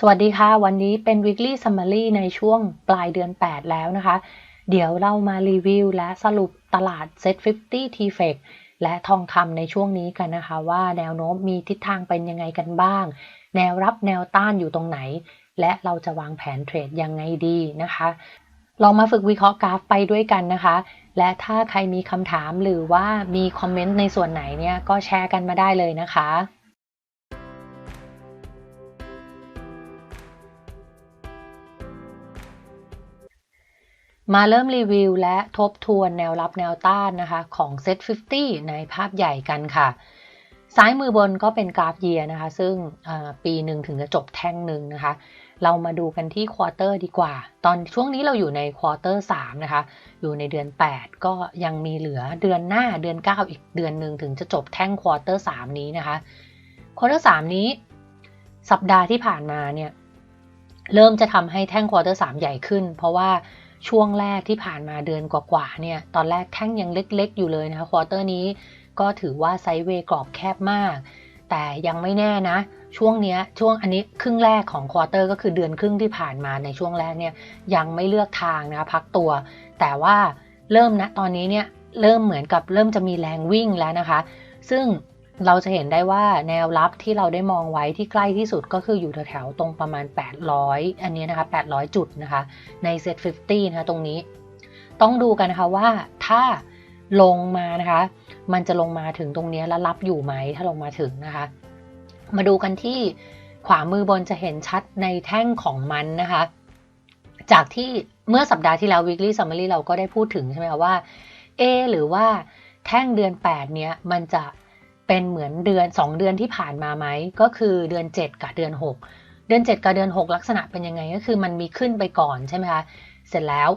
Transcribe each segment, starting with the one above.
สวัสดีค่ะ วันนี้เป็น weekly summary ในช่วงปลายเดือน 8 แล้วนะคะ เดี๋ยวเรามารีวิวและสรุปตลาด Set 50 t f e c และทองคำในช่วงนี้กันนะคะ ว่าแนวโน้มมีทิศทางเป็นยังไงกันบ้าง แนวรับแนวต้านอยู่ตรงไหน และเราจะวางแผนเทรดยังไงดีนะคะ ลองมาฝึกวิเคราะห์กราฟไปด้วยกันนะคะ และถ้าใครมีคำถามหรือว่ามีคอมเมนต์ในส่วนไหนเนี่ยก็แชร์กันมาได้เลยนะคะ มาเริ่มรีวิวและทบทวนแนวรับแนวต้านนะคะของ Set 50 ในภาพใหญ่กันค่ะ ซ้ายมือบนก็เป็นกราฟเยียนะคะ ซึ่งปีหนึ่งถึงจะจบแท่งหนึ่งนะคะ เรามาดูกันที่ควอเตอร์ดีกว่า ตอนช่วงนี้เราอยู่ในควอเตอร์3นะคะ อยู่ในเดือน 8 ก็ยังมีเหลือเดือนหน้าเดือน 9 อีกเดือนหนึ่งถึงจะจบแท่งควอเตอร์3นี้นะคะควอเตอร์3นี้ สัปดาห์ที่ผ่านมาเนี่ยเริ่มจะทำให้แท่งควอเตอร์3ใหญ่ขึ้น เพราะว่า ช่วงแรกที่ผ่านมาเดือนกว่าๆเนี่ยตอนแรกแท่งยังเล็กๆ อยู่เลยนะคะควอเตอร์นี้ก็ถือว่าไซด์เวย์กรอบแคบมาก แต่ยังไม่แน่นะ ช่วงเนี้ยช่วงอันนี้ครึ่งแรกของควอเตอร์ก็คือเดือนครึ่งที่ผ่านมาในช่วงแรกเนี่ยยังไม่เลือกทางนะพักตัว แต่ว่าเริ่มนะตอนนี้เนี่ยเริ่มเหมือนกับเริ่มจะมีแรงวิ่งแล้วนะคะ ซึ่ง เราจะเห็นได้ว่าแนวรับที่เราได้มองไว้ที่ใกล้ที่สุดก็คืออยู่แถวๆตรงประมาณ 800 อันนี้นะคะ 800 จุดนะคะ ใน Set 50 นะคะตรงนี้ ต้องดูกันนะคะว่าถ้าลงมานะคะ มันจะลงมาถึงตรงนี้แล้วรับอยู่ไหมถ้าลงมาถึงนะคะ มาดูกันที่ขวามือบนจะเห็นชัดในแท่งของมันนะคะ จากที่เมื่อสัปดาห์ที่แล้ว weekly summary เราก็ได้พูดถึงใช่ไหมคะว่า เอ หรือว่าแท่งเดือน 8 เนี้ยมันจะ เป็นเหมือนเดือน 2 เดือนที่ผ่านมาไหมก็คือเดือน 7 กับเดือน 6 เดือน 7 กับเดือน 6 ลักษณะเป็นยังไงก็คือมันมีขึ้นไปก่อนใช่ไหมคะเสร็จแล้ว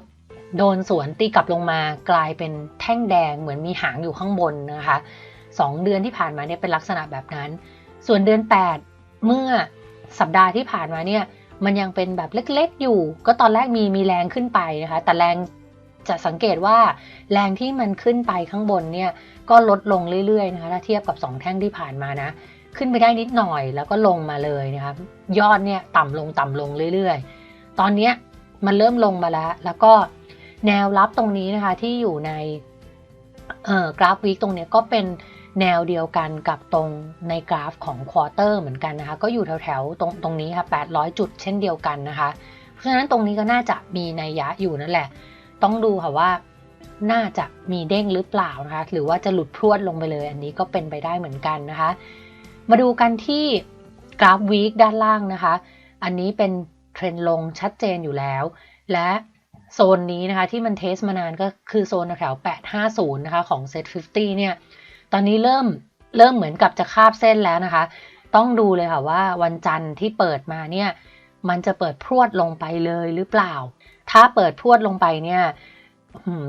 โดนสวนตีกลับลงมากลายเป็นแท่งแดงเหมือนมีหางอยู่ข้างบนนะคะ 2 เดือนที่ผ่านมาเนี่ยเป็นลักษณะแบบนั้น ส่วนเดือน 8 เมื่อสัปดาห์ที่ผ่านมาเนี่ยมันยังเป็นแบบเล็กๆอยู่ ก็ตอนแรกมีมีแรงขึ้นไปนะคะ แต่แรง จะสังเกตว่าแรงที่มันขึ้นไปข้างบนเนี่ยก็ลดลงเรื่อยๆนะคะถ้าเทียบกับ 2 แท่งที่ผ่านมานะขึ้นไปได้นิดหน่อยแล้วก็ลงมาเลยนะคะยอดเนี่ยต่ำลงต่ำลงเรื่อยๆ ตอนนี้มันเริ่มลงมาแล้ว แล้วก็แนวรับตรงนี้นะคะที่อยู่ในกราฟวีคตรงนี้ก็เป็นแนวเดียวกันกับตรงในกราฟของควอเตอร์เหมือนกันนะคะ ก็อยู่แถวๆตรงตรงนี้ค่ะ800 จุดเช่นเดียวกันนะคะ เพราะฉะนั้นตรงนี้ก็น่าจะมีนัยยะอยู่นั่นแหละ ต้องดูค่ะว่าน่าจะมีเด้งหรือเปล่านะคะ หรือว่าจะหลุดพรวดลงไปเลย อันนี้ก็เป็นไปได้เหมือนกันนะคะ มาดูกันที่กราฟวีคด้านล่างนะคะ อันนี้เป็นเทรนลงชัดเจนอยู่แล้ว และโซนนี้นะคะที่มันเทสมานานก็คือโซนแถว850 นะคะของ Set 50 เนี่ย ตอนนี้เริ่มเริ่มเหมือนกับจะคาบเส้นแล้วนะคะ ต้องดูเลยค่ะว่าวันจันทร์ที่เปิดมาเนี่ย มันจะเปิดพรวดลงไปเลยหรือเปล่า ถ้าเปิดพวดลงไปเนี่ย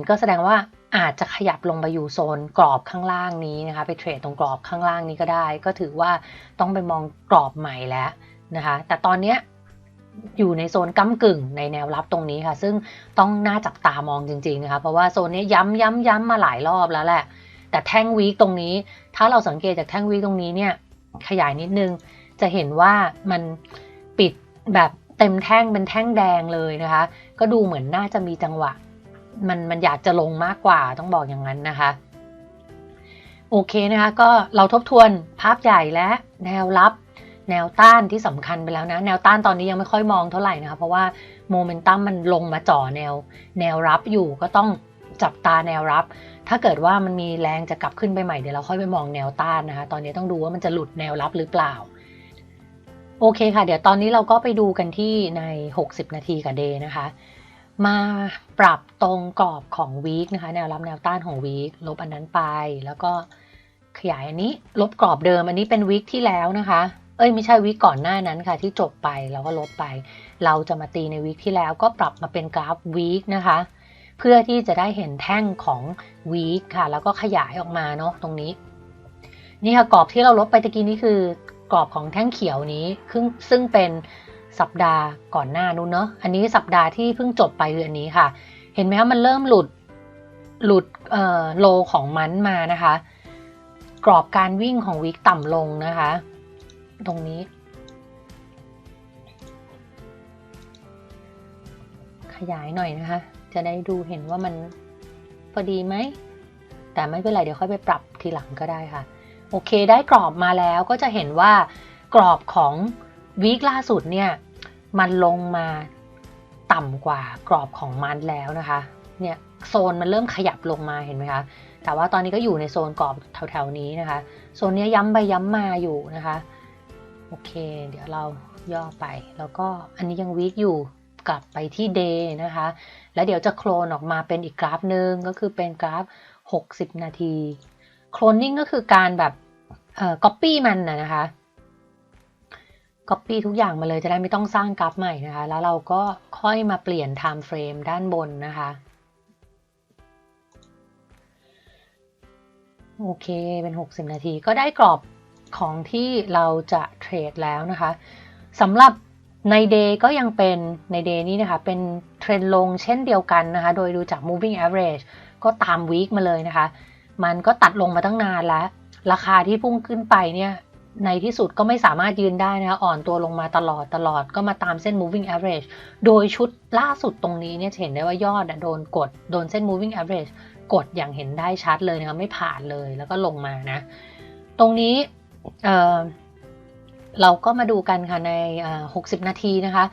ก็แสดงว่าอาจจะขยับลงไปอยู่โซนกรอบข้างล่างนี้นะคะ ไปเทรดตรงกรอบข้างล่างนี้ก็ได้ ก็ถือว่าต้องไปมองกรอบใหม่แล้วนะคะ แต่ตอนนี้อยู่ในโซนก้ากึ่งในแนวรับตรงนี้ค่ะ ซึ่งต้องน่าจับตามองจริงๆนะคะเพราะว่าโซนนี้ย้ำย้ำย้ำมาหลายรอบแล้วแหละ แต่แท่งวีคตรงนี้ ถ้าเราสังเกตจากแท่งวีคตรงนี้เนี่ยขยายนิดนึงจะเห็นว่ามันปิดแบบ เต็มแท่งเป็นแท่งแดงเลยนะคะ ก็ดูเหมือนน่าจะมีจังหวะ มันมันอยากจะลงมากกว่าต้องบอกอย่างนั้นนะคะ โอเคนะคะก็เราทบทวนภาพใหญ่และแนวรับแนวต้านที่สำคัญไปแล้วนะ แนวต้านตอนนี้ยังไม่ค่อยมองเท่าไหร่นะคะ เพราะว่าโมเมนตัมมันลงมาจ่อแนว แนวรับอยู่ก็ต้องจับตาแนวรับ ถ้าเกิดว่ามันมีแรงจะกลับขึ้นไปใหม่เดี๋ยวเราค่อยไปมองแนวต้านนะคะ ตอนนี้ต้องดูว่ามันจะหลุดแนวรับหรือเปล่า โอเคค่ะ เดี๋ยวตอนนี้เราก็ไปดูกันที่ใน 60 นาทีกับเดย์นะคะ มาปรับตรงกรอบของวีคนะคะ แนวรับแนวต้านของวีคลบอันนั้นไป แล้วก็ขยายอันนี้ลบกรอบเดิม อันนี้เป็นวีคที่แล้วนะคะ เอ้ยไม่ใช่วีคก่อนหน้านั้นค่ะ ที่จบไปแล้วก็ลบไป เราจะมาตีในวีคที่แล้วก็ปรับมาเป็นกราฟวีคนะคะ เพื่อที่จะได้เห็นแท่งของวีคค่ะ แล้วก็ขยายออกมาเนาะตรงนี้นี่ค่ะกรอบที่เราลบไปตะกี้นี้คือ กรอบของแท่งเขียวนี้ซึ่งเป็นสัปดาห์ก่อนหน้านู้นเนาะอันนี้สัปดาห์ที่เพิ่งจบไปคืออันนี้ค่ะ เห็นไหมคะมันเริ่มหลุดหลุดโลของมันมานะคะ กรอบการวิ่งของวิกต่ำลงนะคะ ตรงนี้ ขยายหน่อยนะคะ จะได้ดูเห็นว่ามันพอดีไหม แต่ไม่เป็นไรเดี๋ยวค่อยไปปรับทีหลังก็ได้ค่ะ โอเคได้กรอบมาแล้วก็จะเห็นว่ากรอบของวีคล่าสุดเนี่ยมันลงมาต่ำกว่ากรอบของมันแล้วนะคะเนี่ยโซนมันเริ่มขยับลงมาเห็นไหมคะแต่ว่าตอนนี้ก็อยู่ในโซนกรอบแถวๆนี้นะคะ โซนนี้ย้ำไปย้ำมาอยู่นะคะ โอเค เดี๋ยวเราย่อไป แล้วก็อันนี้ยังวีคอยู่กลับไปที่ day นะคะ แล้วเดี๋ยวจะโคลนออกมาเป็นอีกกราฟหนึ่งก็คือเป็นกราฟ 60 นาที โคลนนิ่งก็คือการแบบเอ่อ copy มันนะนะคะ copy ทุกอย่างมาเลยจะได้ไม่ต้องสร้างกราฟใหม่นะคะ แล้วเราก็ค่อยมาเปลี่ยน time frame ด้านบนนะคะ โอเค เป็น 60 นาทีก็ได้กรอบของที่เราจะเทรดแล้วนะคะสำหรับใน day ก็ยังเป็นใน day นี้นะคะ เป็นเทรนลงเช่นเดียวกันนะคะ โดยดูจาก moving average ก็ตาม week มาเลยนะคะ มันก็ตัดลงมาตั้งนานแล้ว ราคาที่พุ่งขึ้นไปเนี่ยในที่สุดก็ไม่สามารถยืนได้นะอ่อนตัวลงมาตลอดตลอดก็มาตามเส้น moving average โดยชุดล่าสุดตรงนี้เนี่ยเห็นได้ว่ายอดโดนกด โดนเส้น moving average กดอย่างเห็นได้ชัดเลยนะคะไม่ผ่านเลยแล้วก็ลงมานะ ตรงนี้เเราก็มาดูกันค่ะใน 60 นาทีนะคะ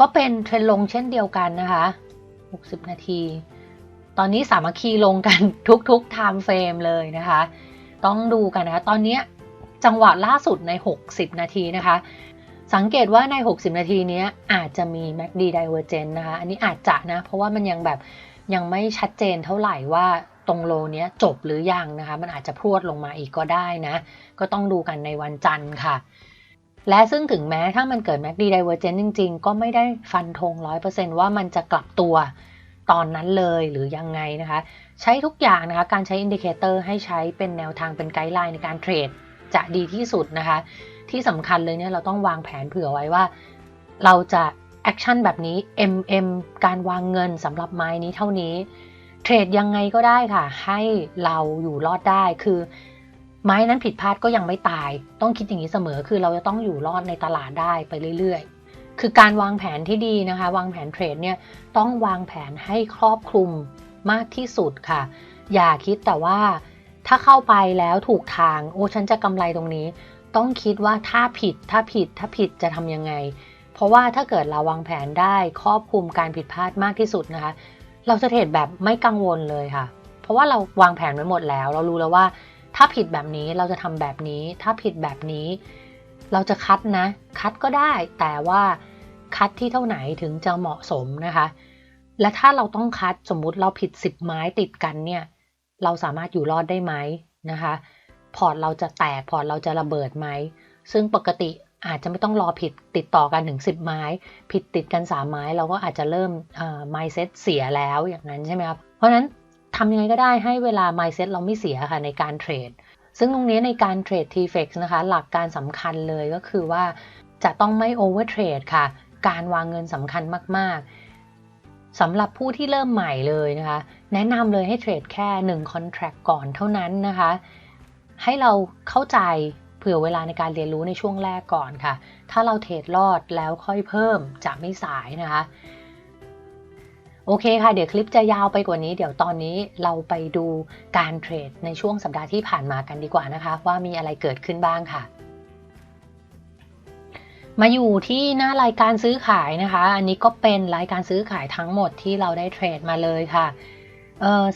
ก็เป็นเทรนลงเช่นเดียวกันนะคะ 60 นาที ตอนนี้สามัคคีลงกันทุกๆ time frame เลยนะคะ ต้องดูกันนะคะ ตอนนี้จังหวะล่าสุดใน 60 นาทีนะคะ สังเกตว่าใน 60 นาทีนี้อาจจะมี MACD Divergence นะคะ อันนี้อาจจะนะ เพราะว่ามันยังแบบยังไม่ชัดเจนเท่าไหร่ว่าตรงโลเนี้ยจบหรือยังนะคะ มันอาจจะพรวดลงมาอีกก็ได้นะ ก็ต้องดูกันในวันจันทร์ค่ะ และซึ่งถึงแม้ถ้ามันเกิด MACD Divergence จริง ๆ ก็ไม่ได้ฟันธง100%ว่ามันจะกลับตัว ตอนนั้นเลยหรือยังไงนะคะ ใช้ทุกอย่างนะคะ การใช้อินดิเคเตอร์ให้ใช้เป็นแนวทางเป็นไกด์ไลน์ในการเทรดจะดีที่สุดนะคะ ที่สำคัญเลยเนี่ยเราต้องวางแผนเผื่อไว้ว่า เราจะแอคชั่นแบบนี้ MM การวางเงินสำหรับไม้นี้เท่านี้ เทรดยังไงก็ได้ค่ะ ให้เราอยู่รอดได้คือ ไม้นั้นผิดพลาดก็ยังไม่ตาย ต้องคิดอย่างนี้เสมอคือเราจะต้องอยู่รอดในตลาดได้ไปเรื่อยๆ คือการวางแผนที่ดีนะคะ วางแผนเทรดเนี่ยต้องวางแผนให้ครอบคลุมมากที่สุดค่ะ อย่าคิดแต่ว่าถ้าเข้าไปแล้วถูกทาง โอ้ฉันจะกำไรตรงนี้ ต้องคิดว่าถ้าผิดถ้าผิดถ้าผิดจะทำยังไง เพราะว่าถ้าเกิดเราวางแผนได้ครอบคลุมการผิดพลาดมากที่สุดนะคะ เราจะเทรดแบบไม่กังวลเลยค่ะ เพราะว่าเราวางแผนไว้หมดแล้ว เรารู้แล้วว่า ถ้าผิดแบบนี้เราจะทำแบบนี้ ถ้าผิดแบบนี้ เราจะคัดนะ คัดก็ได้แต่ว่า คัดที่เท่าไหนถึงจะเหมาะสมนะคะ และถ้าเราต้องคัดสมมุติเราผิด10ไม้ติดกันเนี่ยเราสามารถอยู่รอดได้ไหมนะคะ พอร์ตเราจะแตกพอร์ตเราจะระเบิดไหม ซึ่งปกติอาจจะไม่ต้องรอผิดติดต่อกันถึง 10 ไม้ ผิดติดกัน 3 ไม้ เราก็อาจจะเริ่ม mindset เสียแล้วอย่างนั้นใช่ไหมครับ เพราะนั้นทำยังไงก็ได้ให้เวลา mindset เราไม่เสียค่ะในการเทรด ซึ่งตรงนี้ในการเทรด TFX นะคะ หลักการสำคัญเลยก็คือว่าจะต้องไม่ over trade ค่ะ การวางเงินสำคัญมาก ๆสำหรับผู้ที่เริ่มใหม่เลยนะคะ แนะนำเลยให้เทรดแค่1 contract ก่อนเท่านั้นนะคะ ให้เราเข้าใจเผื่อเวลาในการเรียนรู้ในช่วงแรกก่อนค่ะ ถ้าเราเทรดรอดแล้วค่อยเพิ่มจะไม่สายนะคะ โอเคค่ะ เดี๋ยวคลิปจะยาวไปกว่านี้ เดี๋ยวตอนนี้เราไปดูการเทรดในช่วงสัปดาห์ที่ผ่านมากันดีกว่านะคะ ว่ามีอะไรเกิดขึ้นบ้างค่ะ มาอยู่ที่หน้ารายการซื้อขายนะคะ อันนี้ก็เป็นรายการซื้อขายทั้งหมดที่เราได้เทรดมาเลยค่ะ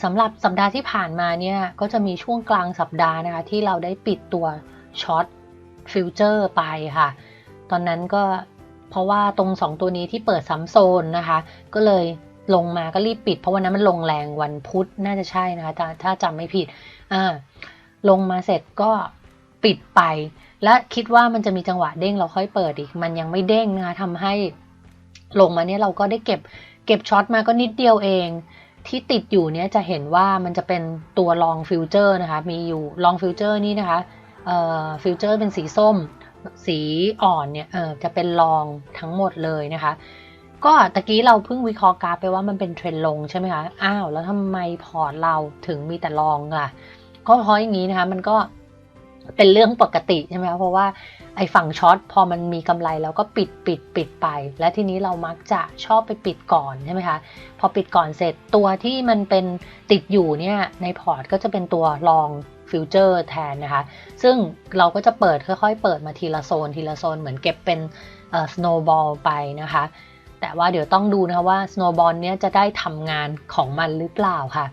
สำหรับสัปดาห์ที่ผ่านมาเนี่ยก็จะมีช่วงกลางสัปดาห์นะคะ ที่เราได้ปิดตัวช็อตฟิวเจอร์ไปค่ะ ตอนนั้นก็เพราะว่าตรง 2 ตัวนี้ที่เปิดซ้ำโซนนะคะ ก็เลยลงมาก็รีบปิด เพราะวันนั้นมันลงแรงวันพุธน่าจะใช่นะคะถ้าถ้าจำไม่ผิดอ่าลงมาเสร็จก็ ปิดไป และคิดว่ามันจะมีจังหวะเด้งเราค่อยเปิดอีก มันยังไม่เด้งนะคะทำให้ลงมาเนี่ยเราก็ได้เก็บเก็บช็อตมาก็นิดเดียวเอง ที่ติดอยู่เนี่ยจะเห็นว่ามันจะเป็นตัวลองฟิวเจอร์นะคะมีอยู่ลองฟิวเจอร์นี่นะคะฟิวเจอร์เป็นสีส้ม สีอ่อนเนี่ยจะเป็นลองทั้งหมดเลยนะคะ ก็ตะกี้เราเพิ่งวิเคราะห์กราฟไปว่ามันเป็นเทรนลงใช่ไหมคะ อ้าว แล้วทำไมพอร์ตเราถึงมีแต่ลองล่ะ ก็เพราะอย่างนี้นะคะ มันก็ เป็นเรื่องปกติใช่ไหมคะเพราะว่าไอ้ฝั่งช็อตพอมันมีกำไรแล้วก็ปิดปิดปิดไป และทีนี้เรามักจะชอบไปปิดก่อนใช่ไหมคะพอปิดก่อนเสร็จตัวที่มันเป็นติดอยู่เนี่ยในพอร์ตก็จะเป็นตัวรองฟิวเจอร์แทนนะคะ ซึ่งเราก็จะเปิดค่อยๆ เปิดมาทีละโซน ทีละโซนเหมือนเก็บเป็นสโนว์บอลไปนะคะ แต่ว่าเดี๋ยวต้องดูนะคะว่าสโนว์บอลเนี้ยจะได้ทำงานของมันหรือเปล่าค่ะ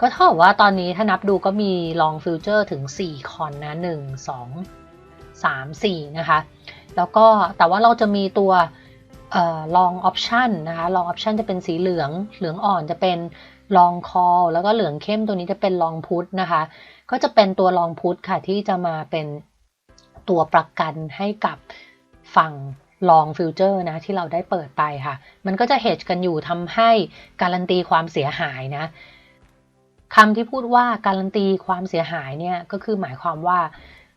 ก็เท่ากับว่าตอนนี้ถ้านับดูก็มีลองฟิวเจอร์ถึง 4 คอนนะ 1 2 3 4 นะคะ แล้วก็แต่ว่าเราจะมีตัวลองออปชันนะคะลองออปชันจะเป็นสีเหลือง เหลืองอ่อนจะเป็นลองคอลแล้วก็เหลืองเข้มตัวนี้จะเป็นลองพุทนะคะ ก็จะเป็นตัวลองพุทค่ะที่จะมาเป็นตัวประกันให้กับฝั่งลองฟิวเจอร์นะที่เราได้เปิดไปค่ะ มันก็จะเหตุกันอยู่ทำให้การันตีความเสียหายนะ คำที่พูดว่าการันตีความเสียหายเนี่ยก็คือหมายความว่า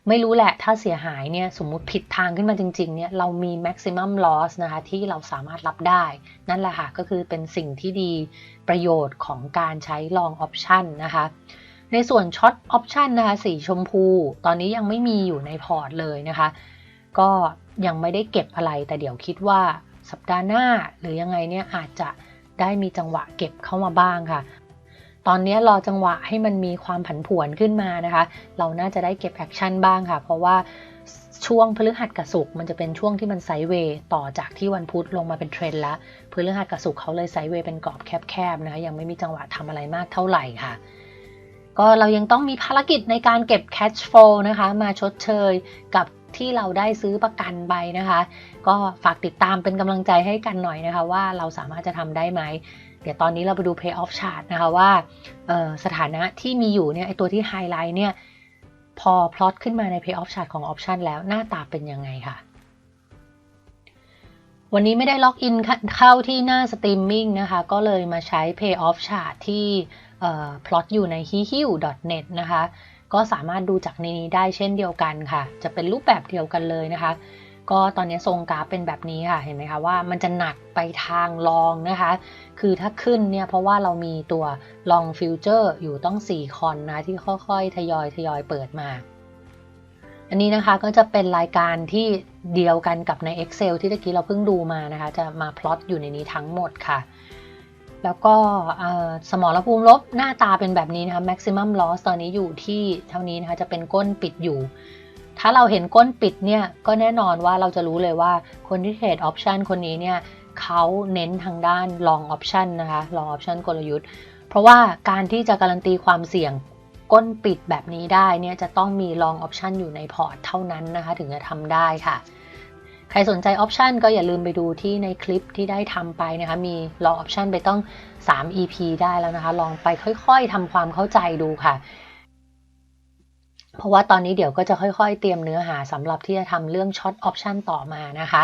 ไม่รู้แหละถ้าเสียหายเนี่ยสมมุติผิดทางขึ้นมาจริงๆเนี่ยเรามี maximum loss นะคะที่เราสามารถรับได้ นั่นแหละค่ะก็คือเป็นสิ่งที่ดีประโยชน์ของการใช้ long option นะคะในส่วน short option นะคะสีชมพู ตอนนี้ยังไม่มีอยู่ในพอร์ตเลยนะคะ ก็ยังไม่ได้เก็บอะไรแต่เดี๋ยวคิดว่าสัปดาห์หน้า หรือยังไงเนี่ยอาจจะได้มีจังหวะเก็บเข้ามาบ้างค่ะ ตอนนี้รอจังหวะให้มันมีความผันผวนขึ้นมานะคะ เราน่าจะได้เก็บแอคชั่นบ้างค่ะ เพราะว่าช่วงพฤหัสกับศุกร์มันจะเป็นช่วงที่มันไซด์เวย์ต่อจากที่วันพุธลงมาเป็นเทรนแล้วพฤหัสกับศุกร์เขาเลยไซด์เวย์เป็นกรอบแคบๆนะคะยังไม่มีจังหวะทำอะไรมากเท่าไหร่ค่ะ ก็เรายังต้องมีภารกิจในการเก็บ cash flow นะคะ มาชดเชยกับที่เราได้ซื้อประกันไปนะคะ ก็ฝากติดตามเป็นกำลังใจให้กันหน่อยนะคะ ว่าเราสามารถจะทำได้ไหม เดี๋ยวตอนนี้เราไปดู pay off chart นะคะว่าสถานะที่มีอยู่เนี่ยไอตัวที่ไฮไลท์เนี่ยพอพลอตขึ้นมาใน pay off chart ของ option แล้วหน้าตาเป็นยังไงค่ะ วันนี้ไม่ได้ล็อกอินเข้าที่หน้าสตรีมมิ่งนะคะ ก็เลยมาใช้ pay off chart ที่พลอตอยู่ใน hihiu.net นะคะ ก็สามารถดูจากในนี้ได้เช่นเดียวกันค่ะ จะเป็นรูปแบบเดียวกันเลยนะคะ ก็ตอนนี้ทรงกราฟเป็นแบบนี้ค่ะ เห็นไหมคะว่ามันจะหนักไปทางลองนะคะ คือถ้าขึ้นเนี่ยเพราะว่าเรามีตัวลองฟิวเจอร์อยู่ต้อง 4 คอนนะที่ค่อยๆ ทยอยทยอยเปิดมา อันนี้นะคะก็จะเป็นรายการที่เดียวกันกับใน Excel ที่ตะกี้เราเพิ่งดูมานะคะ จะมาพลอตอยู่ในนี้ทั้งหมดค่ะ แล้วก็สมรภูมิลบหน้าตาเป็นแบบนี้นะคะ maximum loss ตอนนี้อยู่ที่เท่านี้นะคะจะเป็นก้นปิดอยู่ ถ้าเราเห็นก้นปิดเนี่ยก็แน่นอนว่าเราจะรู้เลยว่าคนที่เทรดออปชันคนนี้เนี่ยเขาเน้นทางด้านลองออปชันนะคะลองออปชันกลยุทธ์ เพราะว่าการที่จะการันตีความเสี่ยงก้นปิดแบบนี้ได้เนี่ยจะต้องมีลองออปชันอยู่ในพอร์ตเท่านั้นนะคะถึงจะทำได้ค่ะ ใครสนใจออปชันก็อย่าลืมไปดูที่ในคลิปที่ได้ทำไปนะคะมีลองออปชันไปต้อง 3 EP ได้แล้วนะคะ ลองไปค่อยๆทำความเข้าใจดูค่ะ เพราะว่าตอนนี้เดี๋ยวก็จะค่อยๆ เตรียมเนื้อหาสำหรับที่จะทำเรื่องช็อตออปชันต่อมานะคะ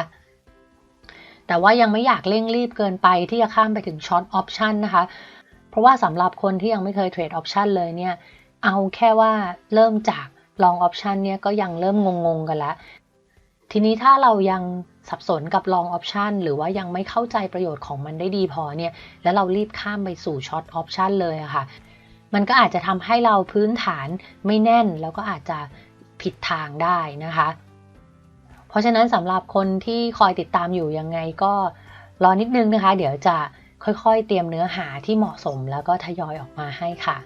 แต่ว่ายังไม่อยากเร่งรีบเกินไปที่จะข้ามไปถึงช็อตออปชันนะคะ เพราะว่าสำหรับคนที่ยังไม่เคยเทรดออปชันเลยเนี่ย เอาแค่ว่าเริ่มจากลองออปชันเนี่ยก็ยังเริ่มงงๆกันแล้วทีนี้ถ้าเรายังสับสนกับลองออปชันหรือว่ายังไม่เข้าใจประโยชน์ของมันได้ดีพอเนี่ย แล้วเรารีบข้ามไปสู่ช็อตออปชันเลยอะค่ะ มันก็อาจจะทำให้เราพื้นฐานไม่แน่นแล้วก็อาจจะผิดทางได้นะคะ เพราะฉะนั้นสำหรับคนที่คอยติดตามอยู่ยังไงก็รอนิดนึงนะคะ เดี๋ยวจะค่อยๆ เตรียมเนื้อหาที่เหมาะสมแล้วก็ทยอยออกมาให้ค่ะ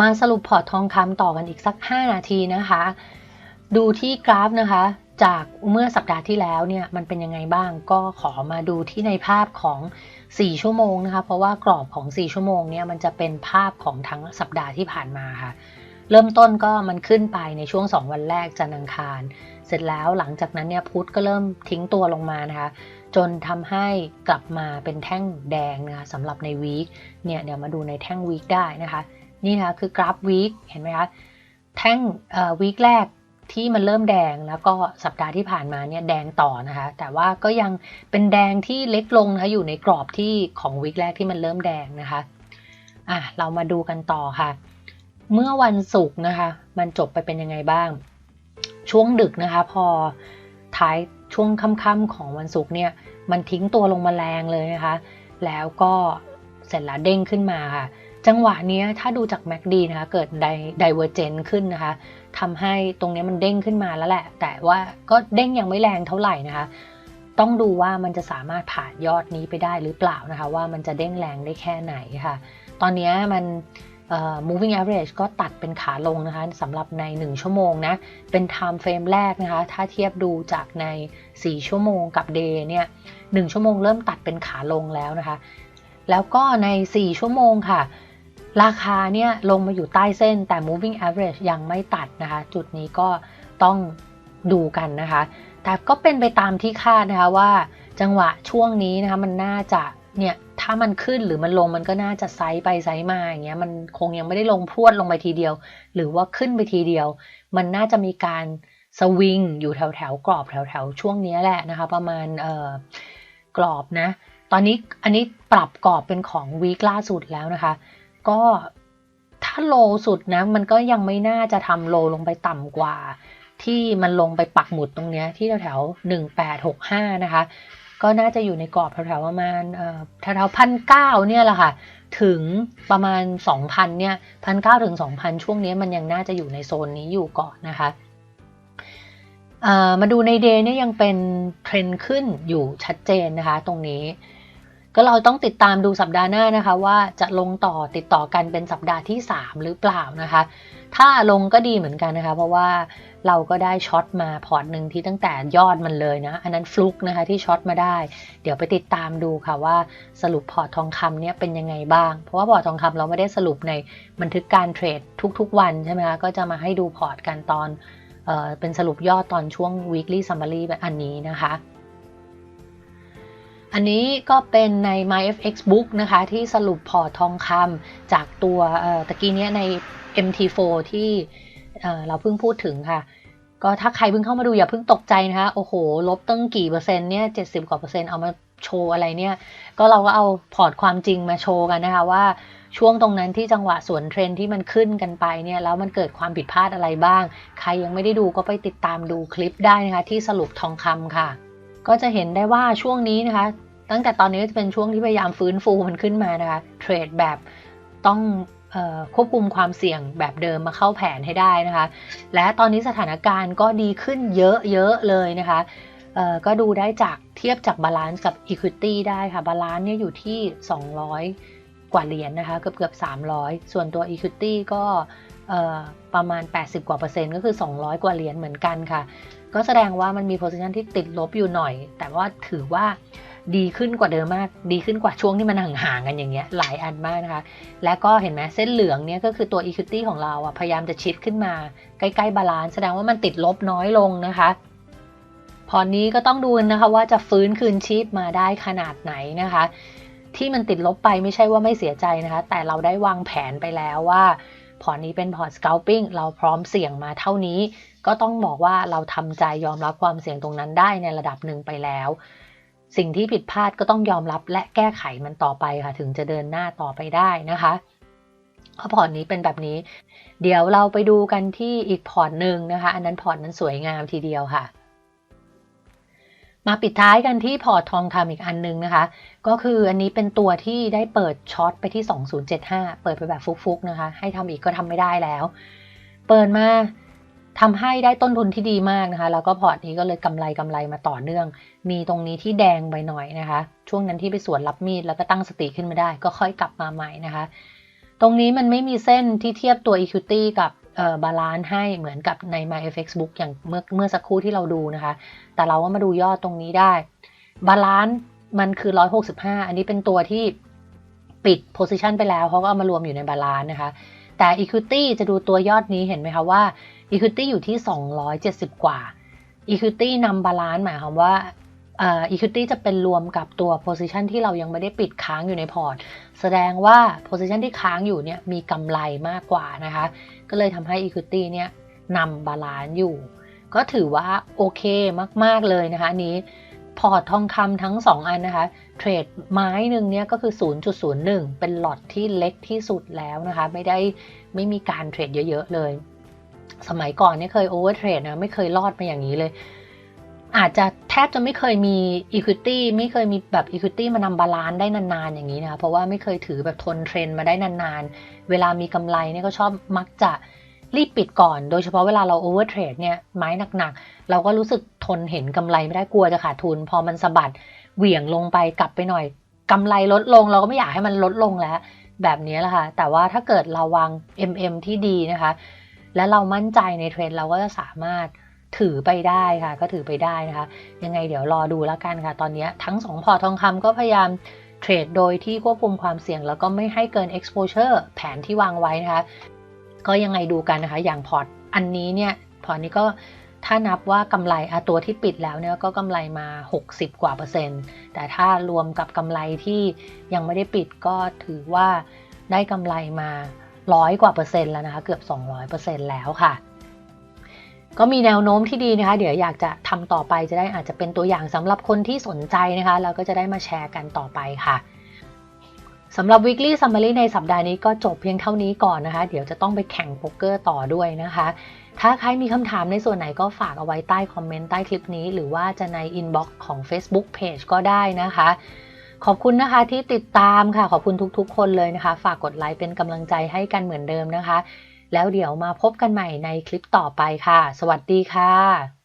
มาสรุปพอร์ตทองคำต่อกันอีกสัก 5 นาทีนะคะ ดูที่กราฟนะคะ จากเมื่อสัปดาห์ที่แล้วเนี่ยมันเป็นยังไงบ้างก็ขอมาดูที่ในภาพของ 4 ชั่วโมงนะคะ เพราะว่ากรอบของ 4 ชั่วโมงเนี่ยมันจะเป็นภาพของทั้งสัปดาห์ที่ผ่านมาค่ะ เริ่มต้นก็มันขึ้นไปในช่วง 2 วันแรกจันทร์อังคาร เสร็จแล้วหลังจากนั้นเนี่ยพุธก็เริ่มทิ้งตัวลงมานะคะ จนทำให้กลับมาเป็นแท่งแดงนะคะสำหรับในวีคเนี่ยเดี๋ยวมาดูในแท่งวีคได้นะคะ นี่นะคะคือกราฟวีคเห็นไหมคะแท่งวีคแรก ที่มันเริ่มแดงแล้วก็สัปดาห์ที่ผ่านมาเนี่ยแดงต่อนะคะ แต่ว่าก็ยังเป็นแดงที่เล็กลงนะคะอยู่ในกรอบที่ของวิกแรกที่มันเริ่มแดงนะคะอะเรามาดูกันต่อค่ะ เมื่อวันศุกร์นะคะ มันจบไปเป็นยังไงบ้าง ช่วงดึกนะคะ พอท้ายช่วงค่ำๆของวันศุกร์เนี่ย มันทิ้งตัวลงมาแรงเลยนะคะ แล้วก็เสร็จแล้วเด้งขึ้นมาค่ะ จังหวะนี้ถ้าดูจาก MACD นะคะ เกิด divergent ขึ้นนะคะ ทำให้ตรงนี้มันเด้งขึ้นมาแล้วแหละ แต่ว่าก็เด้งยังไม่แรงเท่าไหร่นะคะ ต้องดูว่ามันจะสามารถผ่านยอดนี้ไปได้หรือเปล่านะคะ ว่ามันจะเด้งแรงได้แค่ไหนค่ะ ตอนนี้มัน moving average ก็ตัดเป็นขาลงนะคะสำหรับใน 1 ชั่วโมงนะ เป็น time frame แรกนะคะ ถ้าเทียบดูจากใน 4 ชั่วโมงกับ day เนี่ย1ชั่วโมงเริ่มตัดเป็นขาลงแล้วนะคะ แล้วก็ใน 4 ชั่วโมงค่ะ ราคาเนี่ยลงมาอยู่ใต้เส้นแต่ moving average ยังไม่ตัดนะคะ จุดนี้ก็ต้องดูกันนะคะ แต่ก็เป็นไปตามที่คาดนะคะว่าจังหวะช่วงนี้นะคะมันน่าจะเนี่ยถ้ามันขึ้นหรือมันลงมันก็น่าจะไซส์ไปไซส์มาอย่างเงี้ยมันคงยังไม่ได้ลงพรวดลงไปทีเดียว หรือว่าขึ้นไปทีเดียว มันน่าจะมีการสวิงอยู่แถวแถวกรอบแถวแถวช่วงนี้แหละนะคะ ประมาณเอ่อกรอบนะ ตอนนี้อันนี้ปรับกรอบเป็นของวีคล่าสุดแล้วนะคะ ก็ถ้าโลสุดนะ มันก็ยังไม่น่าจะทำโลลงไปต่ำกว่า ที่มันลงไปปักหมุดตรงเนี้ยที่แถวแถวหนึ่งแปดหกห้านะคะ ก็น่าจะอยู่ในกรอบแถวๆประมาณแถวๆพันเก้าเนี่ยแหละค่ะ ถึงประมาณ 2,000เนี่ยพันเก้าถึง 2,000 ช่วงนี้มันยังน่าจะอยู่ในโซนนี้อยู่ก่อนนะคะมาดูในเดย์เนี่ยยังเป็นเทรนขึ้นอยู่ชัดเจนนะคะตรงนี้ ก็เราต้องติดตามดูสัปดาห์หน้านะคะ ว่าจะลงต่อติดต่อกันเป็นสัปดาห์ที่ 3 หรือเปล่านะคะ ถ้าลงก็ดีเหมือนกันนะคะ เพราะว่าเราก็ได้ช็อตมาพอร์ตหนึ่งที่ตั้งแต่ยอดมันเลยนะ อันนั้นฟลุกนะคะที่ช็อตมาได้ เดี๋ยวไปติดตามดูค่ะว่าสรุปพอร์ตทองคำเนี่ยเป็นยังไงบ้าง เพราะว่าพอร์ตทองคำเราไม่ได้สรุปในบันทึกการเทรดทุกๆ วันใช่ไหมคะก็จะมาให้ดูพอร์ตกันตอนเออเป็นสรุปยอดตอนช่วง weekly summary แบบอันนี้นะคะ อันนี้ก็เป็นใน MyFX Book นะคะที่สรุปพอร์ตทองคำจากตัวตะกี้นี้ใน MT4 ที่เราเพิ่งพูดถึงค่ะ ก็ถ้าใครเพิ่งเข้ามาดูอย่าเพิ่งตกใจนะคะ โอ้โห ลบตั้งกี่เปอร์เซ็นต์เนี่ยเจ็ดสิบกว่าเปอร์เซ็นต์เอามาโชว์อะไรเนี่ย ก็เราก็เอาพอร์ตความจริงมาโชว์กันนะคะว่าช่วงตรงนั้นที่จังหวะสวนเทรนที่มันขึ้นกันไปเนี่ยแล้วมันเกิดความผิดพลาดอะไรบ้าง ใครยังไม่ได้ดูก็ไปติดตามดูคลิปได้นะคะที่สรุปทองคำค่ะ ก็จะเห็นได้ว่าช่วงนี้นะคะ ตั้งแต่ตอนนี้จะเป็นช่วงที่พยายามฟื้นฟูมันขึ้นมานะคะ เทรดแบบต้องควบคุมความเสี่ยงแบบเดิมมาเข้าแผนให้ได้นะคะ และตอนนี้สถานการณ์ก็ดีขึ้นเยอะๆเลยนะคะก็ดูได้จากเทียบจากบาลานซ์กับ Equity ได้ค่ะบาลานซ์เนี่ยอยู่ที่ 200 กว่าเหรียญนนะคะเกือบเกือบ300 ส่วนตัว Equity ก็ประมาณ 80 กว่าเปอร์เซ็นต์ก็คือ 200 กว่าเหรียญเหมือนกันค่ะ ก็แสดงว่ามันมี position ที่ติดลบอยู่หน่อย แต่ว่าถือว่า ดีขึ้นกว่าเดิมมาก ดีขึ้นกว่าช่วงที่มันห่างๆกันอย่างเงี้ยหลายอันมากนะคะ และก็เห็นไหมเส้นเหลืองเนี่ยก็คือตัว equity ของเราอะพยายามจะชิดขึ้นมา ใกล้ๆบาลานซ์แสดงว่ามันติดลบน้อยลงนะคะพอนี้ก็ต้องดูนะคะว่าจะฟื้นคืนชีพมาได้ขนาดไหนนะคะ ที่มันติดลบไปไม่ใช่ว่าไม่เสียใจนะคะ แต่เราได้วางแผนไปแล้วว่าพอร์ตนี้เป็นพอร์ต scalping เราพร้อมเสี่ยงมาเท่านี้ ก็ต้องบอกว่าเราทำใจยอมรับความเสี่ยงตรงนั้นได้ในระดับหนึ่งไปแล้ว สิ่งที่ผิดพลาดก็ต้องยอมรับและแก้ไขมันต่อไปค่ะ ถึงจะเดินหน้าต่อไปได้นะคะเพราะพอร์ตนี้เป็นแบบนี้ เดี๋ยวเราไปดูกันที่อีกพอร์ตหนึ่งนะคะ อันนั้นพอร์ตนั้นสวยงามทีเดียวค่ะ มาปิดท้ายกันที่พอร์ตทองคำอีกอันนึงนะคะ ก็คืออันนี้เป็นตัวที่ได้เปิดช็อตไปที่ 2075 เปิดไปแบบฟุกๆนะคะ ให้ทำอีกก็ทำไม่ได้แล้ว เปิดมาทำให้ได้ต้นทุนที่ดีมากนะคะ แล้วก็พอร์ตนี้ก็เลยกำไรกำไรมาต่อเนื่อง มีตรงนี้ที่แดงไปหน่อยนะคะ ช่วงนั้นที่ไปสวนรับมีดแล้วก็ตั้งสติขึ้นมาได้ ก็ค่อยกลับมาใหม่นะคะ ตรงนี้มันไม่มีเส้นที่เทียบตัว equity กับบาลานซ์ให้เหมือนกับใน myfx book อย่างเมื่อเมื่อสักครู่ที่เราดูนะคะ แต่เราก็มาดูยอดตรงนี้ได้ บาลานซ์มันคือ 165 อันนี้เป็นตัวที่ปิด position ไปแล้วเขาก็เอามารวมอยู่ในบาลานซ์นะคะ แต่ equity จะดูตัวยอดนี้เห็นไหมคะว่า Equity อยู่ที่ 270 กว่า Equity นำบาลานซ์หมายความว่า Equity จะเป็นรวมกับตัว Position ที่เรายังไม่ได้ปิดค้างอยู่ในพอร์ต แสดงว่า Position ที่ค้างอยู่เนี่ยมีกำไรมากกว่านะคะ ก็เลยทำให้ Equity เนี่ยนำบาลานซ์อยู่ ก็ถือว่าโอเคมากๆเลยนะคะนี้พอร์ตทองคำทั้ง 2 อันนะคะ เทรดไม้หนึ่งเนี่ยก็คือ 0.01 เป็นหลอดที่เล็กที่สุดแล้วนะคะ ไม่ได้ไม่มีการเทรดเยอะ ๆ เลย สมัยก่อนเนี่ยเคยโอเวอร์เทรดนะ ไม่เคยรอดมาอย่างนี้เลย อาจจะแทบจะไม่เคยมี equity ไม่เคยมีแบบ equity มานำบาลานซ์ได้นานๆอย่างนี้นะคะเพราะว่าไม่เคยถือแบบทนเทรนมาได้นานๆ เวลามีกำไรเนี่ยก็ชอบมักจะรีบปิดก่อน โดยเฉพาะเวลาเรา over trade เนี่ยไม้หนักๆ เราก็รู้สึกทนเห็นกำไรไม่ได้กลัวจะขาดทุน พอมันสะบัดเหวี่ยงลงไปกลับไปหน่อยกำไรลดลงเราก็ไม่อยากให้มันลดลงแล้ว แบบนี้แหละค่ะ แต่ว่าถ้าเกิดเราวาง MM ที่ดีนะคะ และเรามั่นใจในเทรนด์เราก็จะสามารถ ถือไปได้ค่ะ ก็ถือไปได้นะคะ ยังไงเดี๋ยวรอดูแล้วกันค่ะ ตอนนี้ทั้ง 2 พอร์ตทองคำก็พยายามเทรดโดยที่ควบคุมความเสี่ยง แล้วก็ไม่ให้เกิน exposure แผนที่วางไว้นะคะ ก็ยังไงดูกันนะคะ อย่างพอร์ตอันนี้เนี่ย พอร์ตนี้ก็ถ้านับว่ากำไรอตัวที่ปิดแล้วเนี่ยก็กำไรมา 60 กว่าเปอร์เซ็นต์ แต่ถ้ารวมกับกำไรที่ยังไม่ได้ปิดก็ถือว่าได้กำไรมาร้อยกว่าเปอร์เซ็นต์แล้วนะคะ เกือบ 200เปอร์เซ็นต์แล้วค่ะ ก็มีแนวโน้มที่ดีนะคะ เดี๋ยวอยากจะทำต่อไปจะได้อาจจะเป็นตัวอย่างสำหรับคนที่สนใจนะคะแล้วก็จะได้มาแชร์กันต่อไปค่ะสำหรับ weekly summary ในสัปดาห์นี้ก็จบเพียงเท่านี้ก่อนนะคะ เดี๋ยวจะต้องไปแข่งโป๊กเกอร์ต่อด้วยนะคะ ถ้าใครมีคำถามในส่วนไหนก็ฝากเอาไว้ใต้คอมเมนต์ใต้คลิปนี้ หรือว่าจะใน inbox ของ Facebook Page ก็ได้นะคะ ขอบคุณนะคะที่ติดตามค่ะ ขอบคุณทุกๆ คนเลยนะคะ ฝากกดไลค์เป็นกำลังใจให้กันเหมือนเดิมนะคะ แล้วเดี๋ยวมาพบกันใหม่ในคลิปต่อไปค่ะ สวัสดีค่ะ